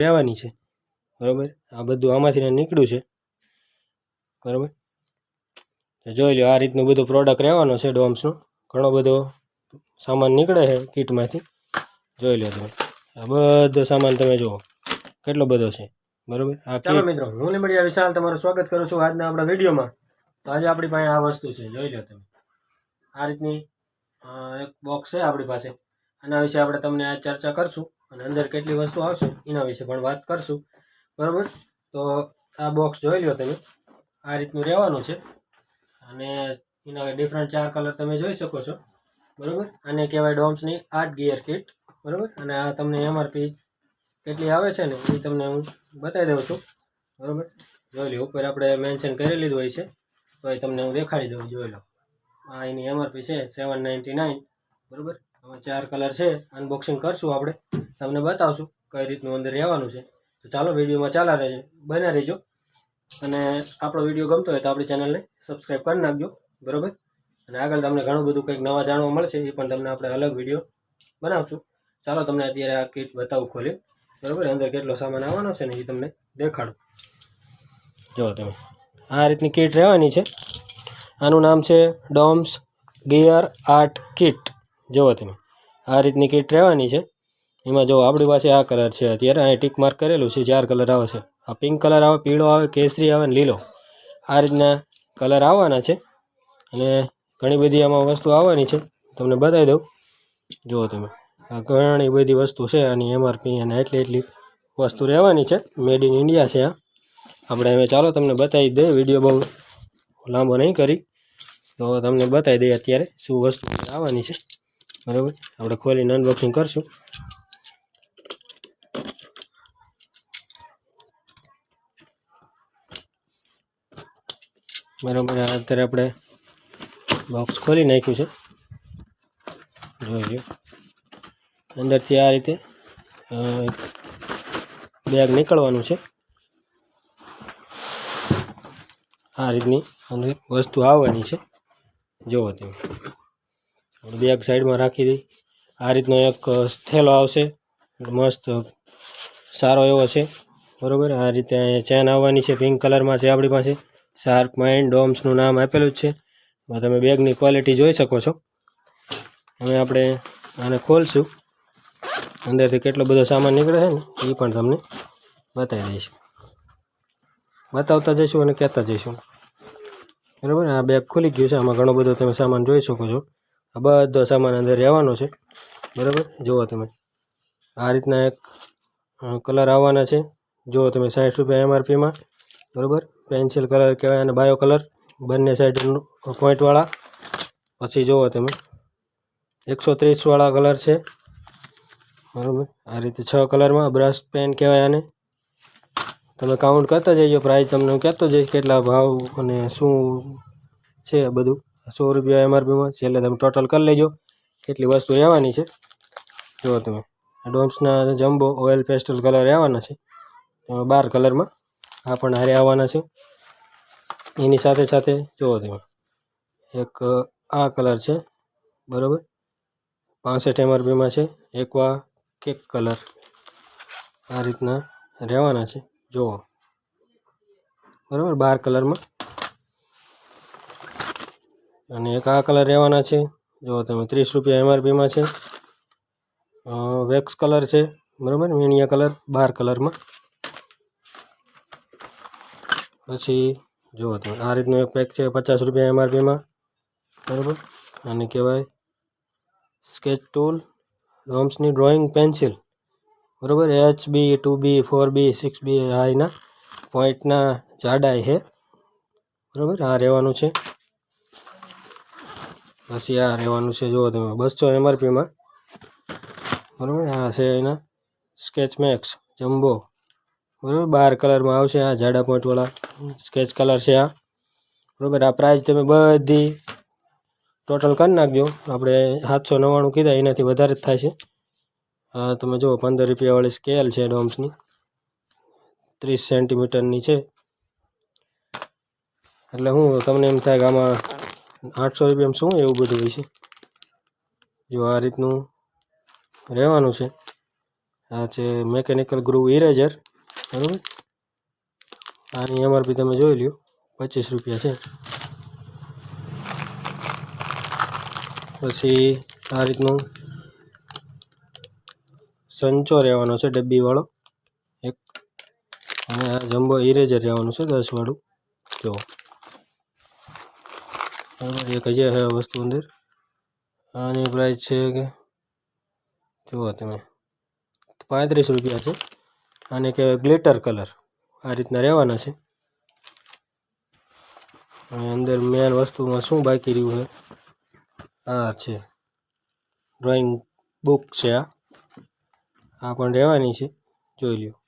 રહેવાની છે. બરાબર? આ બધું આમાંથી નીકળ્યું છે. બરાબર? જોઈ લો આ રીતનું બધું પ્રોડક્ટ રહેવાનો છે ડોમ્સનો ઘણો બધો સામાન નીકળે છે કીટમાંથી. જોઈ લો તમે. આ બધો સામાન તમે જુઓ. કેટલો બધો છે. બરાબર? આ ચાલો મિત્રો હું લીમડિયા વિશાલ તમારું સ્વાગત કરું છું આજના આપણા વિડીયોમાં. તો આજે આપણી પાસે આ વસ્તુ છે. જોઈ લો તમે. આ રીતની એક બોક્સ છે આપણી પાસે. આના વિશે આપણે તમને આ ચર્ચા કરશું. અને અંદર કેટલી વસ્તુ આવશે એના વિશે પણ વાત કરશું. બરાબર? તો આ બોક્સ જોઈ લો તમે. આ રીતનું રહેવાનું છે. અને એના ડિફરન્ટ ચાર કલર તમે જોઈ શકો છો. બરાબર? આને કહેવાય ડોમ્સની આર્ટ ગિયર કિટ બરાબર? અને આ તમને એમઆરપી કેટલી આવે છે ને એ તમને હું બતાવી દઉં છું. બરાબર? જોઈ લો ઉપર આપણે મેન્શન કરી લીધું હોય છે. તો એ તમને હું દેખાડી દઉં, જોઈ લો. આ એની એમઆરપી છે સેવન નાઇન્ટી નાઇન બરાબર? ચાર કલર છે. અનબોક્સિંગ કરશું આપણે. તમને બતાવશું કઈ રીતનું અંદર રહેવાનું છે. તો ચાલો વિડીયોમાં ચાલા રહેજો, બન્યા રહેજો. અને આપણો વીડિયો ગમતો હોય તો આપણી ચેનલને સબસ્ક્રાઈબ કરી નાખજો. બરાબર? અને આગળ તમને ઘણું બધું કંઈક નવા જાણવા મળશે એ પણ તમને આપણે અલગ વીડિયો બનાવશું. ચાલો તમને અત્યારે આ કીટ બતાવું ખોલી. બરાબર? અંદર કેટલો સામાન આવવાનો છે ને એ તમને દેખાડું. જો તમે, આ રીતની કીટ રહેવાની છે. આનું નામ છે ડોમ્સ ગિયર આર્ટ કિટ જુઓ તમે. આ રીતની કીટ રહેવાની છે. એમાં જો આપણી પાસે આ કલર છે અત્યારે, અહીં ટીક માર્ક કરેલું છે, ચાર કલર આવે છે. આ પિંક કલર આવે, પીળો આવે, કેસરી આવે ને લીલો. આ રીતના કલર આવવાના છે. અને ઘણી બધી આમાં વસ્તુ આવવાની છે. તમને બતાવી દઉં. જુઓ તમે. આ ઘણી બધી વસ્તુ છે આની એમઆરપી અને એટલી એટલી વસ્તુ રહેવાની છે. મેડ ઇન ઇન્ડિયા છે આ. આપણે હવે ચાલો તમને બતાવી દઈએ. વીડિયો બહુ લાંબો નહીં કરી. તો તમને બતાવી દઈએ અત્યારે શું વસ્તુ આવવાની છે. બરાબર? આપણે ખોલીને અનબોક્સિંગ કરશું. બરાબર અત્યારે આપણે બોક્સ ખોલી નાખ્યું છે. જોઈ અંદરથી આ રીતે બેગ નીકળવાનું છે. આ રીતની અંદર વસ્તુ આવવાની છે. જુઓ તમે. બેગ સાઈડમાં રાખી દઈ. આ રીતનો એક થેલો આવશે. મસ્ત સારો એવો છે. બરાબર? આ રીતે ચેન આવવાની છે. પિંક કલરમાં છે આપણી પાસે. શાર્ક માઇન્ડ ડોમ્સનું નામ આપેલું જ છે. તમે બેગની ક્વોલિટી જોઈ શકો છો. હવે આપણે આને ખોલશું. અંદરથી કેટલો બધો સામાન નીકળે છે ને, એ પણ તમને બતાવી દઈશું. બતાવતા જઈશું અને કહેતા જઈશું. બરાબર? આ બેગ ખુલી ગયું છે. આમાં ઘણો બધો તમે સામાન જોઈ શકો છો. આ બધો સામાન અંદર રહેવાનો છે. બરાબર? જુઓ તમે. આ રીતના એક કલર આવવાના છે. જુઓ તમે સાઠ રૂપિયા એમઆરપીમાં બરાબર? પેન્સિલ કલર કહેવાય અને બાયો કલર. બંને સાઈડ પોઈન્ટવાળા પછી જુઓ તમે. એકસો ત્રીસવાળા કલર છે. બરાબર? આ રીતે છ કલરમાં બ્રશ પેન કહેવાય આને. તમે કાઉન્ટ કરતા જઈજો પ્રાઇસ તમને હું કહેતો જઈશ, કેટલા ભાવ અને શું છે બધું. સો રૂપિયા એમઆરપીમાં છેલ્લે તમે ટોટલ કરી લેજો. કેટલી વસ્તુ રહેવાની છે? જુઓ તમે. ડોમ્સના જમ્બો ઓઇલ પેસ્ટલ કલર આવવાના છે. બાર કલરમાં આ પણ હારે આવવાના છે. એની સાથે સાથે જુઓ તમે. એક, આ કલર છે. બરાબર? પાસઠ એમઆરપીમાં છે. એકવા કેક કલર આ રીતના રહેવાના છે. જુઓ. બરાબર? બાર કલરમાં અને એક આ કલર રહેવાના છે. જુઓ તમે ત્રીસ રૂપિયા એમઆરપીમાં છે. વેક્સ કલર છે. બરાબર? મીણિયા કલર બાર કલરમાં પછી જુઓ તમે આ રીતનું એક પેક છે, પચાસ રૂપિયા એમઆરપીમાં બરાબર? અને કહેવાય સ્કેચ ટૂલ ડોમ્સની ડ્રોઈંગ પેન્સિલ બરાબર? H B two B four B six B હાઈના પોઈન્ટના જાડાઈ છે. બરાબર? આ રહેવાનું છે. પછી આ રહેવાનું છે. જુઓ તમે બસો એમઆરપીમાં બરાબર? આ છે એના સ્કેચ મેક્સ જમ્બો બરાબર? બાર કલરમાં આવશે આ જાડા પોઈન્ટવાળા સ્કેચ કલર છે આ. બરાબર? આ પ્રાઇસ તમે બધી ટોટલ કરી નાખજો. આપણે સાતસો નવ્વાણું કીધા, એનાથી વધારે જ થાય છે. આ તમે જુઓ, પંદર રૂપિયાવાળી સ્કેલ છે ડોમ્સની ત્રીસ સેન્ટીમીટરની છે. એટલે હું તમને એમ થાય કે આમાં આઠસો રૂપિયામાં શું એવું બધું હોય છે? જો આ રીતનું રહેવાનું છે. આ છે મેકેનિકલ ગ્રુવ ઇરેઝર બરાબર? આની એમઆરપી તમે જોઈ લ્યો, પચીસ રૂપિયા છે. પછી આ રીતનું સંચો રહેવાનો છે, ડબ્બીવાળો. એક. અને આ જમ્બો ઇરેઝર રહેવાનું છે, દસવાળું. જો. બરાબર એક હજાર છે વસ્તુ અંદર. આની પ્રાઇસ છે કે, જુઓ તમે. પાંત્રીસ રૂપિયા છે. આને કહેવાય ગ્લિટર કલર આ રીતના રહેવાના છે. અંદર મેન વસ્તુમાં શું બાકી રહ્યું છે? આ છે. ડ્રોઈંગ બુક છે આ. આ પણ રહેવાની છે. જોઈ લ્યો.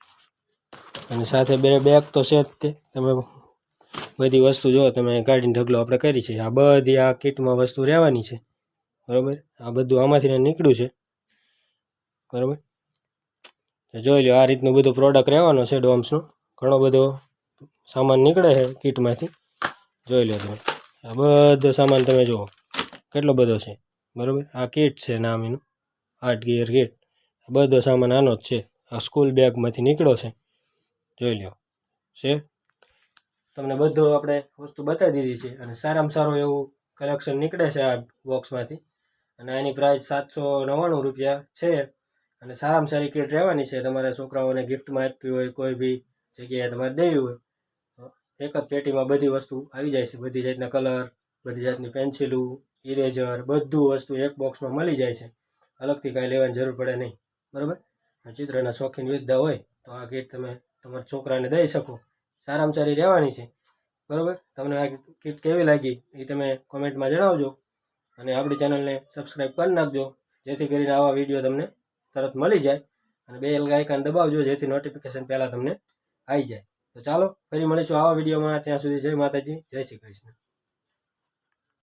અને સાથે બે બેગ તો છે જ તે. તમે બધી વસ્તુ જો તમે કાઢીને ઢગલો આપણે કરી છે, આ બધી આ કીટમાં વસ્તુ રહેવાની છે. બરાબર? આ બધું આમાંથી નીકળ્યું છે. બરાબર? જોઈ લો આ રીતનું બધું પ્રોડક્ટ રહેવાનો છે ડોમ્સનો ઘણો બધો સામાન નીકળે છે કીટમાંથી. જોઈ લો તમે. આ બધો સામાન તમે જુઓ. કેટલો બધો છે. બરાબર? આ કીટ છે નામ એનું આર્ટ ગિયર કીટ બધો સામાન આનો જ છે. આ સ્કૂલ બેગમાંથી નીકળ્યો છે. જોઈ લ્યો. છે? તમને બધું આપણે વસ્તુ બતાવી દીધી છે અને સારામાં સારું એવું કલેક્શન નીકળે છે આ બોક્સમાંથી અને એની પ્રાઇસ સાતસો નવ્વાણું રૂપિયા છે. અને સારામાં સારી કીટ રહેવાની છે. તમારા છોકરાઓને ગિફ્ટમાં આપવી હોય, કોઈ બી જગ્યાએ તમારે દેવી હોય, તો એક જ પેટીમાં બધી વસ્તુ આવી જાય છે. બધી જાતના કલર બધી જાતની પેન્સિલું ઇરેઝર બધું વસ્તુ એક બોક્સમાં મળી જાય છે. અલગથી કાંઈ લેવાની જરૂર પડે નહીં. બરાબર? ચિત્રના શોખીન વિદ્યા હોય, તો આ કીટ તમે તમારા છોકરાને દઈ શકો. સારામાં સારી રહેવાની છે. બરાબર? તમને આ કીટ કેવી લાગી એ તમે કોમેન્ટમાં જણાવજો અને આપણી ચેનલને સબસ્ક્રાઈબ કરી નાખજો. જેથી કરીને આવા વીડિયો તમને તરત મળી જાય અને બે આઇકન દબાવજો જેથી નોટિફિકેશન પહેલાં તમને આવી જાય. તો ચાલો, ફરી મળીશું આવા વિડીયોમાં. ત્યાં સુધી જય માતાજી, જય શ્રી કૃષ્ણ.